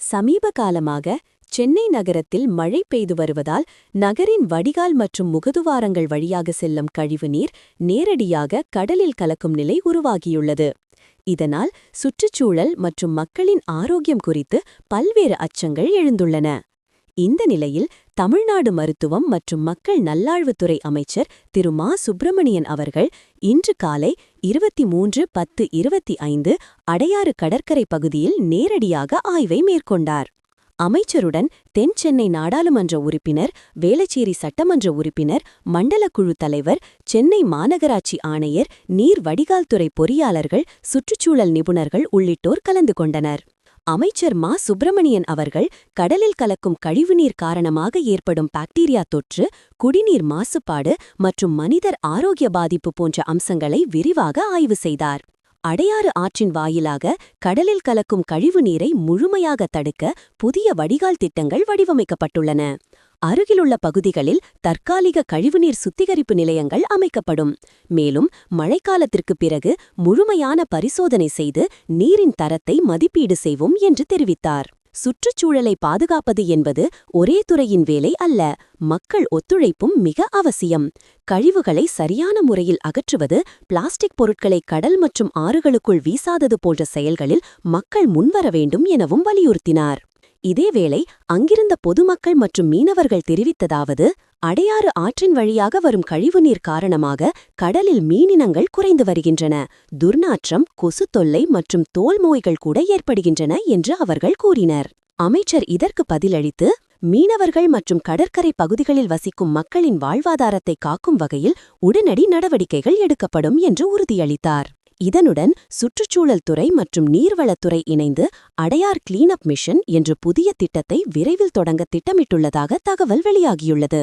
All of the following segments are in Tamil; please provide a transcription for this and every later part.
சமீப காலமாக சென்னை நகரத்தில் மழை பெய்து வருவதால் நகரின் வடிகால் மற்றும் முகதுவாரங்கள் வழியாக செல்லும் கழிவுநீர் நேரடியாக கடலில் கலக்கும் நிலை உருவாகியுள்ளது. இதனால் சுற்றுச்சூழல் மற்றும் மக்களின் ஆரோக்கியம் குறித்து பல்வேறு அச்சங்கள் எழுந்துள்ளன. இந்த நிலையில் தமிழ்நாடு மருத்துவம் மற்றும் மக்கள் நல்வாழ்வுத்துறை அமைச்சர் திரு. மா. சுப்பிரமணியன் அவர்கள் இன்று காலை இருபத்தி மூன்று பத்து இருபத்தி ஐந்து அடையாறு கடற்கரை பகுதியில் நேரடியாக ஆய்வை மேற்கொண்டார். அமைச்சருடன் தென் சென்னை நாடாளுமன்ற உறுப்பினர் வேளச்சேரி சட்டமன்ற உறுப்பினர் மண்டல குழு தலைவர் சென்னை மாநகராட்சி ஆணையர் நீர் வடிகால்துறை பொறியாளர்கள் சுற்றுச்சூழல் நிபுணர்கள் உள்ளிட்டோர் கலந்து கொண்டனர். அமைச்சர் மா. சுப்பிரமணியன் அவர்கள் கடலில் கலக்கும் கழிவுநீர் காரணமாக ஏற்படும் பாக்டீரியா தொற்று குடிநீர் மாசுபாடு மற்றும் மனிதர் ஆரோக்கிய பாதிப்பு போன்ற அம்சங்களை விரிவாக ஆய்வு செய்தார். அடையாறு ஆற்றின் வாயிலாக கடலில் கலக்கும் கழிவு நீரை முழுமையாக தடுக்க புதிய வடிகால் திட்டங்கள் வடிவமைக்கப்பட்டுள்ளன. அருகிலுள்ள பகுதிகளில் தற்காலிக கழிவுநீர் சுத்திகரிப்பு நிலையங்கள் அமைக்கப்படும். மேலும் மழைக்காலத்திற்கு பிறகு முழுமையான பரிசோதனை செய்து நீரின் தரத்தை மதிப்பீடு செய்வோம் என்று தெரிவித்தார். சுற்றுச்சூழலை பாதுகாப்பது என்பது ஒரே துறையின் வேலை அல்ல மக்கள் ஒத்துழைப்பும் மிக அவசியம். கழிவுகளை சரியான முறையில் அகற்றுவது பிளாஸ்டிக் பொருட்களை கடல் மற்றும் ஆறுகளுக்குள் வீசாதது போன்ற செயல்களில் மக்கள் முன்வர வேண்டும் எனவும் வலியுறுத்தினார். இதேவேளை அங்கிருந்த பொதுமக்கள் மற்றும் மீனவர்கள் தெரிவித்ததாவது அடையாறு ஆற்றின் வழியாக வரும் கழிவுநீர் காரணமாக கடலில் மீனினங்கள் குறைந்து வருகின்றன. துர்நாற்றம் கொசு தொல்லை மற்றும் தோல் நோய்கள் கூட ஏற்படுகின்றன என்று அவர்கள் கூறினர். அமைச்சர் இதற்கு பதிலளித்து மீனவர்கள் மற்றும் கடற்கரை பகுதிகளில் வசிக்கும் மக்களின் வாழ்வாதாரத்தை காக்கும் வகையில் உடனடி நடவடிக்கைகள் எடுக்கப்படும் என்று உறுதியளித்தார். இதனுடன் சுற்றுச்சூழல் துறை மற்றும் நீர்வளத்துறை இணைந்து அடையார் கிளீனப் மிஷன் என்ற புதிய திட்டத்தை விரைவில் தொடங்க திட்டமிட்டுள்ளதாக தகவல் வெளியாகியுள்ளது.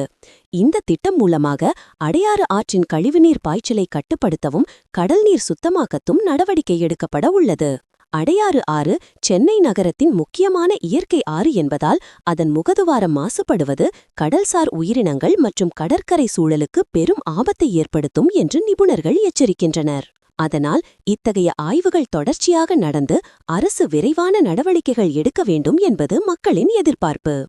இந்த திட்டம் மூலமாக அடையாறு ஆற்றின் கழிவுநீர் பாய்ச்சலை கட்டுப்படுத்தவும் கடல்நீர் சுத்தமாக்கத்தும் நடவடிக்கை எடுக்கப்பட உள்ளது. அடையாறு ஆறு சென்னை நகரத்தின் முக்கியமான இயற்கை ஆறு என்பதால் அதன் முகதுவாரம் மாசுபடுவது கடல்சார் உயிரினங்கள் மற்றும் கடற்கரை சூழலுக்கு பெரும் ஆபத்தை ஏற்படுத்தும் என்று நிபுணர்கள் எச்சரிக்கின்றனர். அதனால் இத்தகைய ஆய்வுகள் தொடர்ச்சியாக நடந்து அரசு விரைவான நடவடிக்கைகள் எடுக்க வேண்டும் என்பது மக்களின் எதிர்பார்ப்பு.